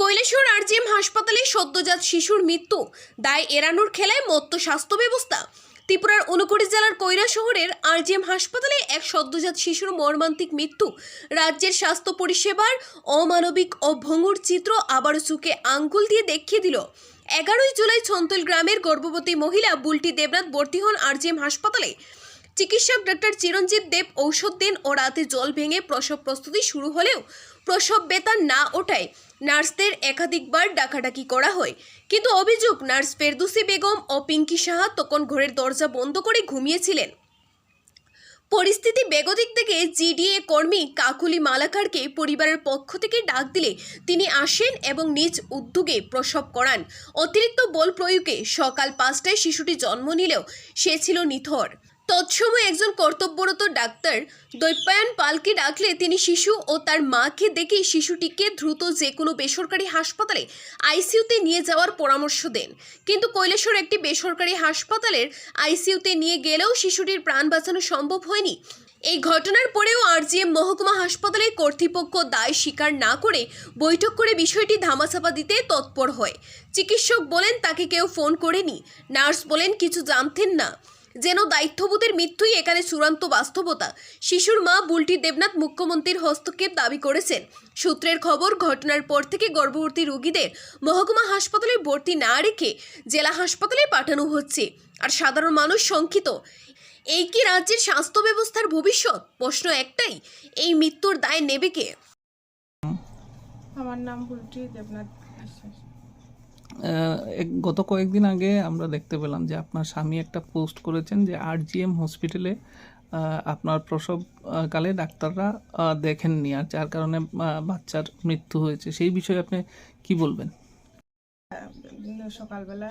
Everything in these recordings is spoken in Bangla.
কৈলাসহর আরজিএম হাসপাতালে সদ্যজাত শিশুর মৃত্যু। দায় এড়ানোর খেলায় মত্ত স্বাস্থ্য ব্যবস্থা। ত্রিপুরার ঊনকোটি জেলার কৈলা শহরের আরজিএম হাসপাতালে এক সদ্যজাত শিশুর মর্মান্তিক মৃত্যু। রাজ্যের স্বাস্থ্য পরিষেবার অমানবিক ও ভঙ্গুর চিত্র আবারও চুকে আঙ্গুল দিয়ে দেখিয়ে দিল। এগারোই জুলাই ছন্তল গ্রামের গর্ভবতী মহিলা বুলটি দেবনাথ ভর্তি হন আরজিএম হাসপাতালে। চিকিৎসক ডক্টর চিরঞ্জিত দেব ঔষধ দেন ও রাতে জল ভেঙে প্রসব প্রস্তুতি শুরু হলেও প্রসব বেতার না ওঠায় নার্সদের একাধিকবার ডাকাডাকি করা হয়। কিন্তু অভিযোগ, নার্স ফেরদুসি বেগম ও পিঙ্কি সাহা তখন ঘরের দরজা বন্ধ করে ঘুমিয়েছিলেন। পরিস্থিতি বেগদিক থেকে জিডিএ কর্মী কাকুলি মালাকারকে পরিবারের পক্ষ থেকে ডাক দিলে তিনি আসেন এবং নিজ উদ্যোগে প্রসব করান। অতিরিক্ত বল প্রয়োগে সকাল পাঁচটায় শিশুটি জন্ম নিলেও সে ছিল নিথর। তৎসময় একজন কর্তব্যরত ডাক্তার দৈপায়ন পালকে ডাকলে তিনি শিশু ও তার মাকে দেখে শিশুটিকে দ্রুত যে কোনো বেসরকারি হাসপাতালে আইসিইউতে নিয়ে যাওয়ার পরামর্শ দেন। কিন্তু কৈলেশ্বর একটি বেসরকারি হাসপাতালের আইসিইউতে নিয়ে গেলেও শিশুটির প্রাণ বাঁচানো সম্ভব হয়নি। এই ঘটনার পরেও আরজিএম মহকুমা হাসপাতালের কর্তৃপক্ষ দায় স্বীকার না করে বৈঠক করে বিষয়টি ধামাচাপা দিতে তৎপর হয়। চিকিৎসক বলেন, তাকে কেউ ফোন করেনি। নার্স বলেন, কিছু জানতেন না। যেন দায়িত্ববোধের মৃত্যুই এখানে চূড়ান্ত বাস্তবতা। শিশুর মা বুলটি দেবনাথ মুখ্যমন্ত্রীর হস্তক্ষেপ দাবি করেছেন। সূত্রের খবর, ঘটনার পর থেকে গর্ভবতী রোগীদের মহকুমা হাসপাতালে ভর্তি না রেখে জেলা হাসপাতালে পাঠানো হচ্ছে। আর সাধারণ মানুষ শঙ্কিত। এই কি রাজ্যের স্বাস্থ্য ব্যবস্থার ভবিষ্যৎ? প্রশ্ন একটাই, এই মৃত্যুর দায় নেবে কে? আমার নাম বুলটি দেবনাথ গত কয়েকদিন আগে আমরা দেখতে পেলাম যে আপনার স্বামী একটা পোস্ট করেছেন যে আরজিএম হসপিটালে আপনার প্রসবকালে ডাক্তাররা দেখেননি আর যার কারণে বাচ্চার মৃত্যু হয়েছে। সেই বিষয়ে আপনি কি বলবেন? সকালবেলা,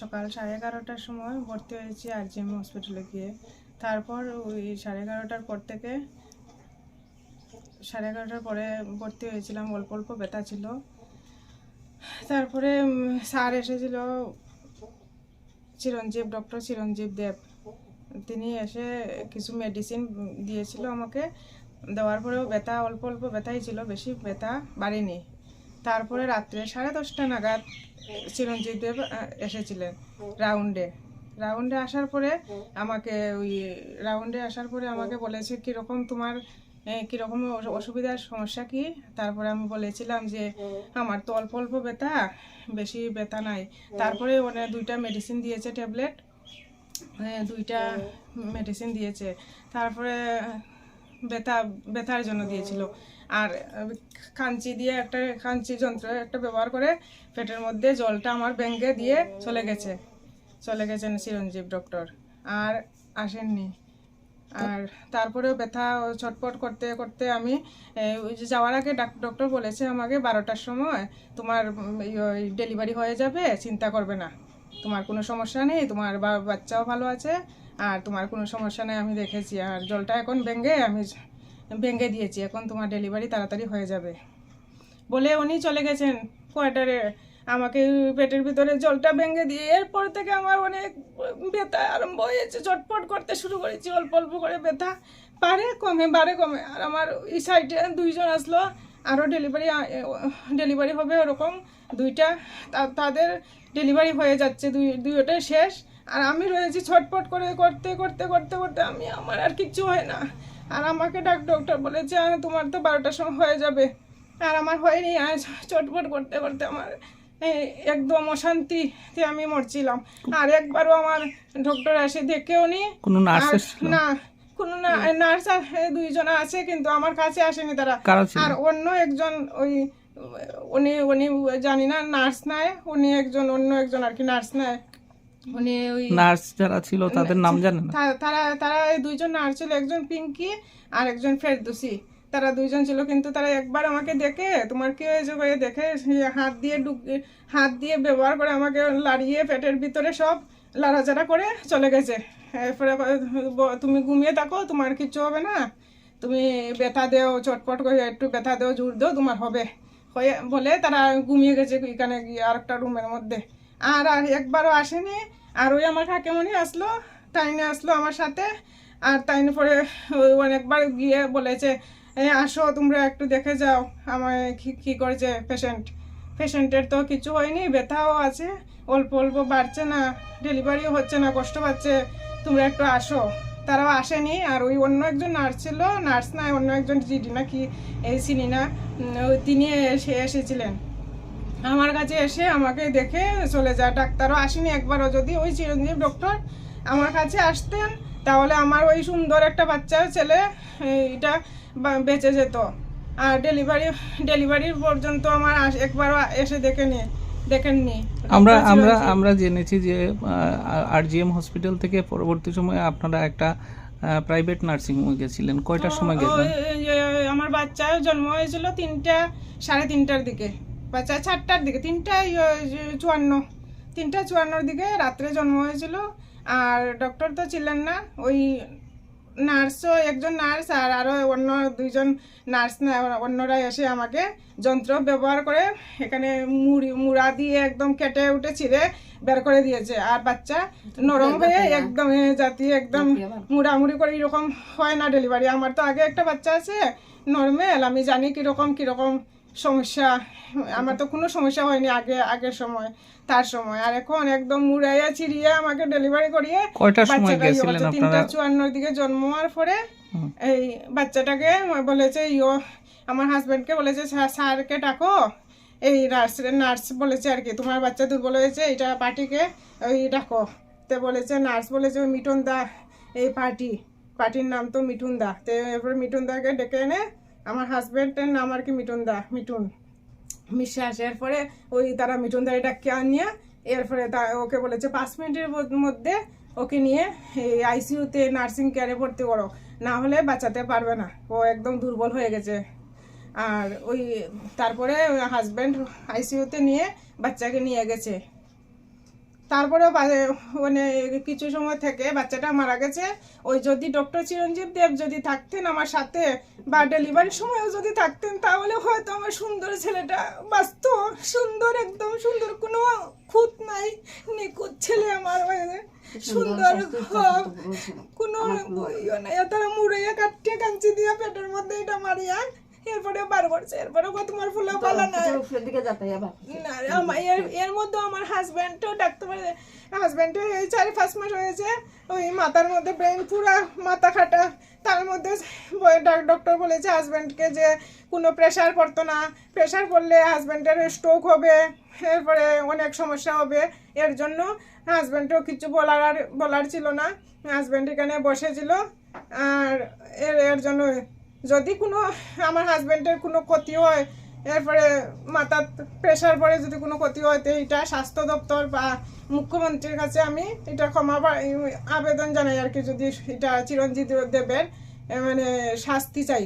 সকাল সাড়ে এগারোটার সময় ভর্তি হয়েছি আর জি এম হসপিটালে গিয়ে। তারপর ওই সাড়ে এগারোটার পর থেকে, সাড়ে এগারোটার পরে ভর্তি হয়েছিলাম, অল্প অল্প ব্যথা ছিল। তারপরে স্যার এসেছিল, চিরঞ্জীব, ডক্টর চিরঞ্জীব দেব। তিনি এসে কিছু মেডিসিন দিয়েছিল আমাকে। দেওয়ার পরেও ব্যথা, অল্প অল্প ব্যথাই ছিল, বেশি ব্যথা বাড়েনি। তারপরে রাত্রে সাড়ে দশটা নাগাদ চিরঞ্জীব দেব এসেছিলেন রাউন্ডে। রাউন্ডে আসার পরে আমাকে ওই, রাউন্ডে আসার পরে আমাকে বলেছে, কীরকম তোমার কীরকম অসু- অসুবিধার সমস্যা কি? তারপরে আমি বলেছিলাম যে আমার তো অল্প অল্প ব্যথা বেশি ব্যথা নাই। তারপরে ওনে দুইটা মেডিসিন দিয়েছে ট্যাবলেট দুইটা মেডিসিন দিয়েছে। তারপরে ব্যথা ব্যথার জন্য দিয়েছিল। আর কাঞ্চি দিয়ে একটা কাঞ্চি যন্ত্র একটা ব্যবহার করে পেটের মধ্যে জলটা আমার ব্যাঙ্গে দিয়ে চলে গেছে। চলে গেছেন চিরঞ্জীব ডক্টর আর আসেননি। আর তারপরেও ব্যথা ছটপট করতে করতে আমি যাওয়ার আগে ডাক- ডক্টর বলেছে আমাকে বারোটার সময় তোমার ডেলিভারি হয়ে যাবে, চিন্তা করবে না। তোমার কোনো সমস্যা নেই, তোমার বাচ্চাও ভালো আছে, আর তোমার কোনো সমস্যা নেই, আমি দেখেছি। আর জলটা এখন ভেঙে আমি ভেঙে দিয়েছি। এখন তোমার ডেলিভারি তাড়াতাড়ি হয়ে যাবে। বলে উনি চলে গেছেন কোয়ার্টারে আমাকে পেটের ভিতরে জলটা ভেঙে দিয়ে এরপর থেকে আমার অনেক ব্যথা আরম্ভ হয়েছে। চটপট করতে শুরু করেছি অল্প অল্প করে ব্যথা। বাড়ে কমে বাড়ে কমে। আর আমার এই সাইডে দুইজন আসলো আরও ডেলিভারি ডেলিভারি হবে ওরকম দুইটা। তাদের ডেলিভারি হয়ে যাচ্ছে দুই দুইটাই শেষ। আর আমি রয়েছি ছটপট করে করতে করতে করতে করতে আমি আমার আর কিচ্ছু হয় না। আর আমাকে ডাক ডক্টর বলেছে "আহ, তোমার তো বারোটার সময় হয়ে যাবে। আর আমার হয়নি আজ চটপট করতে করতে আমার একদম অশান্তিতে আমি মরছিলাম। আর একবারও আমার ডক্টর এসে দেখেও নি। কোনো নার্স না কোনো নার্স দুইজন আছে কিন্তু আমার কাছে আসেনি তারা। আর অন্য একজন ওই উনি উনি জানি না নার্স নাই উনি একজন অন্য একজন আর কি নার্স নাই। উনি ওই নার্স যারা ছিল তাদের নাম জানেন তারা তারা দুইজন নার্স ছিল একজন পিঙ্কি আর একজন ফেরদুসি। তারা দুইজন ছিল, কিন্তু তারা একবার আমাকে দেখে, তোমার কি হয়েছে করে দেখে হাত দিয়ে ডুব, হাত দিয়ে ব্যবহার করে আমাকে লাড়িয়ে পেটের ভিতরে সব লাড়াচাড়া করে চলে গেছে। এরপরে তুমি ঘুমিয়ে থাকো, তোমার কিচ্ছু হবে না। তুমি ব্যথা দেও, চটপট করে একটু ব্যথা দেও, জোর দেও, তোমার হবে। হয়ে, বলে তারা ঘুমিয়ে গেছে এখানে গিয়ে আর একটা রুমের মধ্যে। আর আর একবারও আসেনি। আর ওই আমার কাকেমণি আসলো, তাইনে আসলো আমার সাথে। আর তাইনে পরে অনেকবার গিয়ে বলেছে আসো, তোমরা একটু দেখে যাও আমায় কি করেছে পেশেন্ট পেশেন্টের তো কিছু হয়নি, ব্যথাও আছে, অল্প অল্প বাড়ছে না ডেলিভারিও হচ্ছে না, কষ্ট পাচ্ছে। তোমরা একটু আসো। তারাও আসেনি, আর ওই অন্য একজন নার্স ছিল নার্স না, অন্য একজন জিডি না কি এই চিনি না তিনি এসে এসেছিলেন। আমার কাছে এসে আমাকে দেখে চলে যায়, ডাক্তারও আসেনি একবারও। যদি ওই চিরঞ্জীব ডক্টর আমার কাছে আসতেন তাহলে আমার ওই সুন্দর একটা বাচ্চা ছেলে এটা বেঁচে যেত। আর ডেলিভারি ডেলিভারির পর্যন্ত আমার একবারও এসে দেখেনি দেখেননি। আমরা আমরা। আমরা জেনেছি যে আরজিএম হসপিটাল থেকে পরবর্তী সময়ে আপনারা একটা প্রাইভেট নার্সিং হোমে গেছিলেন। কয়টার সময় গেছিলেন আমার বাচ্চা জন্ম হয়েছিল তিনটা সাড়ে তিনটার দিকে। বাচ্চা চারটার দিকে তিনটা চুয়ান্ন তিনটা চুয়ান্নর দিকে রাত্রে জন্ম হয়েছিল। আর ডক্টর তো ছিলেন না ওই নার্সও একজন নার্স আর আরও অন্য দুইজন নার্স না অন্যরা এসে আমাকে যন্ত্র ব্যবহার করে এখানে মুড়ি মুড়া দিয়ে একদম কেটে উঠে ছিঁড়ে বের করে দিয়েছে। আর বাচ্চা নরম হয়ে একদম। এ জাতীয় একদম মুড়ামুড়ি করে এরকম হয় না ডেলিভারি আমার তো আগে একটা বাচ্চা আছে নর্মাল আমি জানি কীরকম কীরকম সমস্যা আমার তো কোনো সমস্যা হয়নি আগে আগের সময় তার সময়। আর এখন একদম মুড়াইয়া ছিড়িয়ে আমাকে ডেলিভারি করিয়ে বাচ্চাটা। তিনটা চুয়ান্নর দিকে জন্ম হওয়ার পরে এই বাচ্চাটাকে বলেছে ইয়ো আমার হাজবেন্ডকে বলেছে স্যারকে ডাকো। এই নার্স নার্স বলেছে আর কি তোমার বাচ্চা দুর্বল হয়েছে এটা পার্টিকে ওই ডাকো। তে বলেছে নার্স বলেছে ওই মিটন দা এই পার্টি পার্টির নাম তো মিঠুন দা। তো এরপরে মিঠুন দাকে ডেকে এনে আমার হাজবেন্ডের নাম আর কি মিঠুন দা, মিঠুন বিশ্বাস এরপরে ওই তারা মিঠুন দা ডাকে আনিয়ে এরপরে তা ওকে বলেছে, পাঁচ মিনিটের মধ্যে ওকে নিয়ে এই আইসিইউতে নার্সিং কেয়ারে ভর্তি করো। না হলে বাঁচাতে পারবে না। ও একদম দুর্বল হয়ে গেছে। আর ওই, তারপরে হাজব্যান্ড আইসিইউতে নিয়ে বাচ্চাকে নিয়ে গেছে। তারপরেও মানে কিছু সময় থেকে বাচ্চাটা মারা গেছে। ওই যদি ডক্টর চিরঞ্জীব দেব যদি থাকতেন আমার সাথে বা ডেলিভারির সময়ও যদি থাকতেন তাহলে হয়তো আমার সুন্দর ছেলেটা বাঁচত। সুন্দর একদম সুন্দর কোনো খুঁত নাই নিখুঁত ছেলে আমার হয়ে। সুন্দর কোনো ইয়ে নাই। তারা মুড়াইয়া কাটিয়ে কাঞ্চি দিয়া পেটের মধ্যে এটা মারিয়া এরপরে বার করছে এরপরে কত তোমার ফুলা পালা না, আমার- এর এর মধ্যে আমার হাজব্যান্ডও ডাক্তার হাজব্যান্ডের এই চারি পাঁচ মাস হয়েছে ওই মাথার মধ্যে ব্রেন পুরা মাথা খাটা। তার মধ্যে ডক্টর বলেছে হাজব্যান্ডকে যে কোনো প্রেশার পড়তো না। প্রেশার পড়লে হাজব্যান্ডের স্ট্রোক হবে এরপরে অনেক সমস্যা হবে। এর জন্য হাজব্যান্ডও কিছু বলার আর বলার ছিল না। হাজব্যান্ড এখানে বসেছিল আর এর এর জন্য যদি কোনো আমার হাজব্যান্ডের কোনো ক্ষতি হয়, এরপরে মাথার প্রেশার পরে যদি কোনো ক্ষতি হয়, তো এটা স্বাস্থ্য দপ্তর বা মুখ্যমন্ত্রীর কাছে আমি এটা ক্ষমা আবেদন জানাই আর কি, যদি এটা চিরঞ্জিত দেবের মানে শাস্তি চাই।